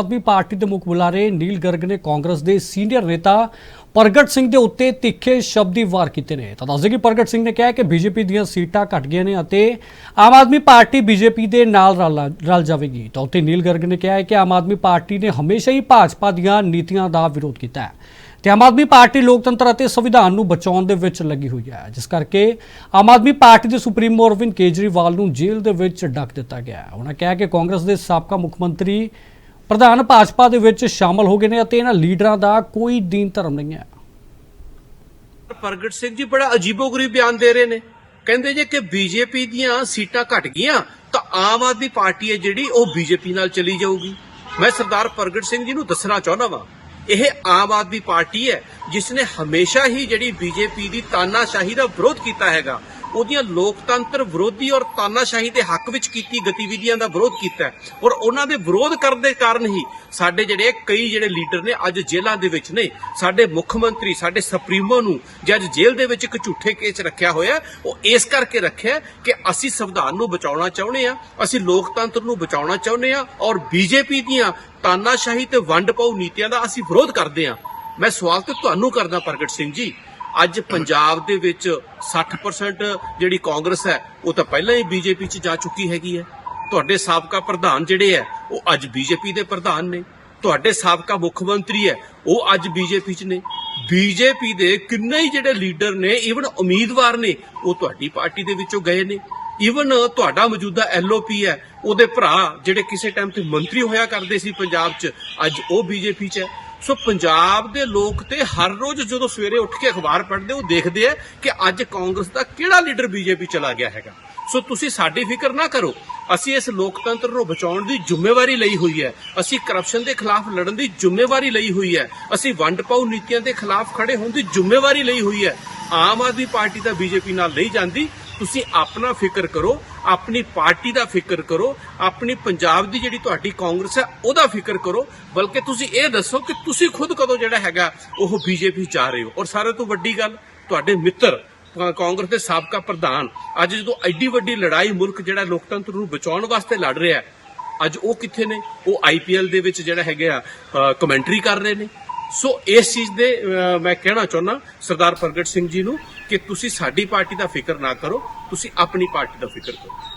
ਆਦਮੀ party ਦੇ ਮੁੱਖ ਬੁਲਾਰੇ ਨੀਲ ਗਰਗ ਨੇ ਕਾਂਗਰਸ ਦੇ ਸੀਨੀਅਰ ਨੇਤਾ ਪ੍ਰਗਟ ਸਿੰਘ ਦੇ ਉੱਤੇ ਤਿੱਖੇ ਸ਼ਬਦੀ ਵਾਰ ਕੀਤੇ ਨੇ। ਤਾਂ ਦੱਸਦੇ ਕਿ ਪ੍ਰਗਟ ਸਿੰਘ ਨੇ ਕਿਹਾ ਕਿ ਬੀਜੇਪੀ ਦੀਆਂ ਸੀਟਾਂ ਘਟ ਗਈਆਂ ਨੇ ਅਤੇ ਆਮ ਆਦਮੀ ਪਾਰਟੀ ਬੀਜੇਪੀ ਦੇ ਨਾਲ ਰਲ ਰਲ ਜਾਵੇਗੀ। ਤਾਂ ਉੱਤੇ ਨੀਲ ਗਰਗ ਨੇ ਕਿਹਾ ਕਿ ਆਮ ਆਦਮੀ ਪਾਰਟੀ ਨੇ ਹਮੇਸ਼ਾ ਹੀ ਭਾਜਪਾ ਦੀਆਂ ਨੀਤੀਆਂ ਦਾ ਵਿਰੋਧ ਕੀਤਾ ਹੈ ਤੇ ਆਮ ਆਦਮੀ ਪਾਰਟੀ ਲੋਕਤੰਤਰ ਅਤੇ ਸੰਵਿਧਾਨ ਨੂੰ ਬਚਾਉਣ ਦੇ ਵਿੱਚ ਲੱਗੀ ਹੋਈ ਹੈ। ਜਿਸ ਕਰਕੇ ਆਮ ਆਦਮੀ ਪਾਰਟੀ ਦੇ ਸੁਪਰੀਮੋ ਅਰਵਿੰਦ ਕੇਜਰੀਵਾਲ ਨੂੰ ਜੇਲ੍ਹ ਦੇ ਵਿੱਚ ਡੱਕ ਦਿੱਤਾ ਗਿਆ ਉਹਨਾਂ ਕਿਹਾ ਕਿ ਕਾਂਗਰਸ ਦੇ ਸਾਬਕਾ ਮੁੱਖ ਮੰਤਰੀ ਪ੍ਰਧਾਨ ਭਾਜਪਾ ਦੇ ਵਿੱਚ ਸ਼ਾਮਲ ਹੋ ਗਏ ਨੇ ਅਤੇ ਇਹਨਾਂ ਲੀਡਰਾਂ ਦਾ ਕੋਈ ਦੀਨ ਧਰਮ ਨਹੀਂ ਹੈ। ਪ੍ਰਗਟ ਸਿੰਘ ਜੀ ਬੜਾ ਅਜੀਬੋ-ਗਰੀਬ ਬਿਆਨ ਦੇ ਰਹੇ ਨੇ। ਕਹਿੰਦੇ ਜੇ ਕਿ ਬੀਜੇਪੀ ਦੀਆਂ ਸੀਟਾਂ ਘਟ ਗਈਆਂ, ਤਾਂ ਆਮ ਆਦਮੀ ਪਾਰਟੀ ਹੈ ਜਿਹੜੀ ਉਹ ਬੀਜੇਪੀ ਨਾਲ ਚਲੀ ਜਾਊਗੀ। ਮੈਂ ਸਰਦਾਰ ਪ੍ਰਗਟ ਸਿੰਘ ਜੀ ਨੂੰ ਦੱਸਣਾ ਚਾਹੁੰਦਾ ਵਾਂ, ਇਹ ਆਮ ਆਦਮੀ ਪਾਰਟੀ ਹੈ, ਜਿਸ ਨੇ ਹਮੇਸ਼ਾ ਹੀ ਜਿਹੜੀ ਬੀਜੇਪੀ ਦੀ ਤਾਨਾਸ਼ਾਹੀ ਦਾ ਵਿਰੋਧ ਕੀਤਾ ਹੈਗਾ ਉਹਦੀਆਂ ਲੋਕਤੰਤਰ ਵਿਰੋਧੀ ਔਰ ਤਾਨਾਸ਼ਾਹੀ ਦੇ ਹੱਕ ਵਿੱਚ ਕੀਤੀ ਗਤੀਵਿਧੀਆਂ ਦਾ ਵਿਰੋਧ ਕੀਤਾ ਔਰ ਉਹਨਾਂ ਦੇ ਵਿਰੋਧ ਕਰਨ ਦੇ ਕਾਰਨ ਹੀ ਸਾਡੇ ਜਿਹੜੇ ਕਈ ਜਿਹੜੇ ਲੀਡਰ ਨੇ ਅੱਜ ਜੇਲ੍ਹਾਂ ਦੇ ਵਿੱਚ ਨੇ, ਸਾਡੇ ਮੁੱਖ ਮੰਤਰੀ, ਸਾਡੇ ਸੁਪਰੀਮੋ ਨੂੰ ਜੇ ਅੱਜ ਜੇਲ੍ਹ ਦੇ ਵਿੱਚ ਇੱਕ ਝੂਠੇ ਕੇਸ ਰੱਖਿਆ ਹੋਇਆ ਉਹ ਇਸ ਕਰਕੇ ਰੱਖਿਆ ਕਿ ਅਸੀਂ ਸੰਵਿਧਾਨ ਨੂੰ ਬਚਾਉਣਾ ਚਾਹੁੰਦੇ ਆ ਅਸੀਂ ਲੋਕਤੰਤਰ ਨੂੰ ਬਚਾਉਣਾ ਚਾਹੁੰਦੇ ਆ ਔਰ ਬੀਜੇਪੀ ਦੀਆਂ ਤਾਨਾਸ਼ਾਹੀ ਤੇ ਵੰਡ ਪਾਉ ਨੀਤੀਆਂ ਦਾ ਅਸੀਂ ਵਿਰੋਧ ਕਰਦੇ ਆ ਮੈਂ ਸਵਾਲ ਤੇ ਤੁਹਾਨੂੰ ਕਰਦਾ ਪ੍ਰਗਟ ਸਿੰਘ ਜੀ ਅੱਜ ਪੰਜਾਬ ਦੇ ਵਿੱਚ 60% ਜਿਹੜੀ ਕਾਂਗਰਸ ਹੈ, ਉਹ ਤਾਂ ਪਹਿਲਾਂ ਹੀ ਬੀਜੇਪੀ 'ਚ ਜਾ ਚੁੱਕੀ ਹੈਗੀ ਹੈ। ਤੁਹਾਡੇ ਸਾਬਕਾ ਪ੍ਰਧਾਨ ਜਿਹੜੇ ਹੈ, ਉਹ ਅੱਜ ਬੀਜੇਪੀ ਦੇ ਪ੍ਰਧਾਨ ਨੇ। ਤੁਹਾਡੇ ਸਾਬਕਾ ਮੁੱਖ ਮੰਤਰੀ ਹੈ, ਉਹ ਅੱਜ ਬੀਜੇਪੀ 'ਚ ਨੇ। ਬੀਜੇਪੀ ਦੇ ਕਿੰਨੇ ਹੀ ਜਿਹੜੇ ਲੀਡਰ ਨੇ ਈਵਨ ਉਮੀਦਵਾਰ ਨੇ, ਉਹ ਤੁਹਾਡੀ ਪਾਰਟੀ ਦੇ ਵਿੱਚੋਂ ਗਏ ਨੇ। ਈਵਨ ਤੁਹਾਡਾ ਮੌਜੂਦਾ ਐਲਓਪੀ ਹੈ, ਉਹਦੇ ਭਰਾ ਜਿਹੜੇ ਕਿਸੇ ਟਾਈਮ ਤੇ ਮੰਤਰੀ ਹੋਇਆ ਕਰਦੇ ਸੀ ਪੰਜਾਬ 'ਚ, ਅੱਜ ਉਹ ਬੀਜੇਪੀ 'ਚ ਹੈ। ਸੋ ਪੰਜਾਬ ਦੇ ਲੋਕ ਤੇ ਹਰ ਰੋਜ਼ ਜਦੋਂ ਸਵੇਰੇ ਉੱਠ ਕੇ ਅਖਬਾਰ ਪੜ੍ਹਦੇ ਉਹ ਦੇਖਦੇ ਆ ਕਿ ਅੱਜ ਕਾਂਗਰਸ ਦਾ ਕਿਹੜਾ ਲੀਡਰ ਬੀਜੇਪੀ ਚਲਾ ਗਿਆ ਹੈਗਾ। ਸੋ ਤੁਸੀਂ ਸਾਡੀ ਫਿਕਰ ਨਾ ਕਰੋ। ਅਸੀਂ ਇਸ ਲੋਕਤੰਤਰ ਨੂੰ ਬਚਾਉਣ ਦੀ ਜ਼ਿੰਮੇਵਾਰੀ ਲਈ ਹੋਈ ਹੈ। ਅਸੀਂ ਕਰਪਸ਼ਨ ਦੇ ਖਿਲਾਫ ਲੜਨ ਦੀ ਜ਼ਿੰਮੇਵਾਰੀ ਲਈ ਹੋਈ ਹੈ। ਅਸੀਂ ਵੰਡ ਪਾਉ ਨੀਤੀਆਂ ਦੇ ਖਿਲਾਫ ਖੜੇ ਹੋਣ ਦੀ ਜ਼ਿੰਮੇਵਾਰੀ ਲਈ ਹੋਈ ਹੈ। ਆਮ ਆਦਮੀ ਪਾਰਟੀ ਤਾਂ ਬੀਜੇਪੀ ਨਾਲ ਨਹੀਂ ਜਾਂਦੀ। ਤੁਸੀਂ ਆਪਣਾ ਫਿਕਰ ਕਰੋ, ਆਪਣੀ ਪਾਰਟੀ ਦਾ ਫਿਕਰ ਕਰੋ, ਆਪਣੀ ਪੰਜਾਬ ਦੀ ਜਿਹੜੀ ਤੁਹਾਡੀ ਕਾਂਗਰਸ ਹੈ, ਉਹਦਾ ਫਿਕਰ ਕਰੋ, ਬਲਕਿ ਤੁਸੀਂ ਇਹ ਦੱਸੋ ਕਿ ਤੁਸੀਂ ਖੁਦ ਕਦੋਂ ਜਿਹੜਾ ਹੈਗਾ ਉਹ ਬੀਜੇਪੀ ਜਾ ਰਹੇ ਹੋ। ਔਰ ਸਾਰੇ ਤੋਂ ਵੱਡੀ ਗੱਲ, ਤੁਹਾਡੇ ਮਿੱਤਰ ਕਾਂਗਰਸ ਦੇ ਸਾਬਕਾ ਪ੍ਰਧਾਨ, ਅੱਜ ਜਦੋਂ ਐਡੀ ਵੱਡੀ ਲੜਾਈ ਮੁਲਕ ਜਿਹੜਾ ਲੋਕਤੰਤਰ ਨੂੰ ਬਚਾਉਣ ਵਾਸਤੇ ਲੜ ਰਿਹਾ ਹੈ, ਅੱਜ ਉਹ ਕਿੱਥੇ ਨੇ? ਉਹ ਆਈਪੀਐਲ ਦੇ ਵਿੱਚ ਜਿਹੜਾ ਹੈਗਾ ਕਮੈਂਟਰੀ ਕਰ ਰਹੇ ਨੇ। ਸੋ ਇਸ ਚੀਜ਼ ਦੇ ਮੈਂ ਕਹਿਣਾ ਚਾਹੁੰਦਾ ਸਰਦਾਰ ਪ੍ਰਗਟ ਸਿੰਘ ਜੀ ਨੂੰ ਕਿ ਤੁਸੀਂ ਸਾਡੀ ਪਾਰਟੀ ਦਾ ਫਿਕਰ ਨਾ ਕਰੋ, ਤੁਸੀਂ ਆਪਣੀ ਪਾਰਟੀ ਦਾ ਫਿਕਰ ਕਰੋ।